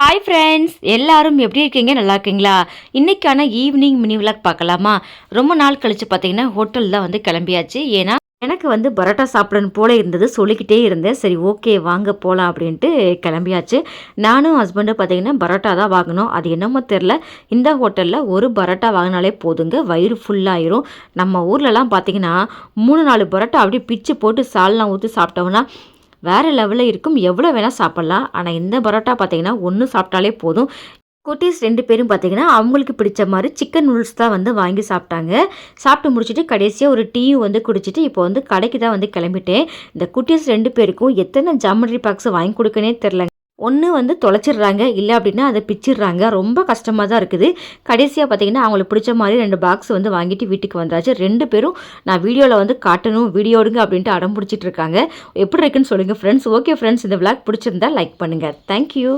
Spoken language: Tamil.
ஹாய் ஃப்ரெண்ட்ஸ் எல்லாரும் எப்படி இருக்கீங்க? நல்லா இருக்கீங்களா? இன்றைக்கான ஈவினிங் மினி விளாக் பார்க்கலாமா? ரொம்ப நாள் கழித்து பார்த்தீங்கன்னா ஹோட்டலில் வந்து கிளம்பியாச்சு. ஏன்னா எனக்கு வந்து பரோட்டா சாப்பிடணும் போல இருந்தது. சொல்லிக்கிட்டே இருந்தேன். சரி ஓகே வாங்க போகலாம் அப்படின்ட்டு கிளம்பியாச்சு. நானும் ஹஸ்பண்டும் பார்த்தீங்கன்னா பரோட்டா தான் வாங்கணும். அது என்னமோ தெரில இந்த ஹோட்டலில் ஒரு பரோட்டா வாங்கினாலே போதுங்க. வயிறு ஃபுல்லாயிரும் நம்ம ஊர்லலாம் பார்த்தீங்கன்னா மூணு நாலு பரோட்டா அப்படியே பிச்சு போட்டு சால்லாம் ஊற்றி சாப்பிட்டோம்னா வேறு லெவலில் இருக்கும் எவ்வளோ வேணால் சாப்பிட்லாம். ஆனால் இந்த பரோட்டா பார்த்தீங்கன்னா ஒன்று சாப்பிட்டாலே போதும். குட்டீஸ் ரெண்டு பேரும் பார்த்தீங்கன்னா அவங்களுக்கு பிடிச்ச மாதிரி சிக்கன் நூடுல்ஸ் தான் வந்து வாங்கி சாப்பிட்டாங்க. சாப்பிட்டு முடிச்சுட்டு கடைசியாக ஒரு டீயும் வந்து குடிச்சிட்டு இப்போ வந்து கடைக்கு தான் வந்து கிளம்பிட்டேன். இந்த குட்டீஸ் ரெண்டு பேருக்கும் எத்தனை ஜாமெட்ரி பாக்ஸ் வாங்கி கொடுக்கனே தெரிலங்க ஒன்று வந்து தொலைச்சிடுறாங்க இல்லை அப்படின்னா அதை பிச்சிடுறாங்க. ரொம்ப கஷ்டமாக தான் இருக்குது. கடைசியாக பார்த்தீங்கன்னா அவங்களுக்கு பிடிச்ச மாதிரி ரெண்டு பாக்ஸ் வந்து வாங்கிட்டு வீட்டுக்கு வந்தாச்சு. ரெண்டு பேரும் நான் வீடியோவில் வந்து காட்டணும் வீடியோடுங்க அப்படின்ட்டு அடம் பிடிச்சிட்டு இருக்காங்க. எப்படி இருக்குன்னு சொல்லுங்கள் ஃப்ரெண்ட்ஸ் ஓகே ஃப்ரெண்ட்ஸ் இந்த விளாக் பிடிச்சிருந்தா லைக் பண்ணுங்கள் தேங்க்யூ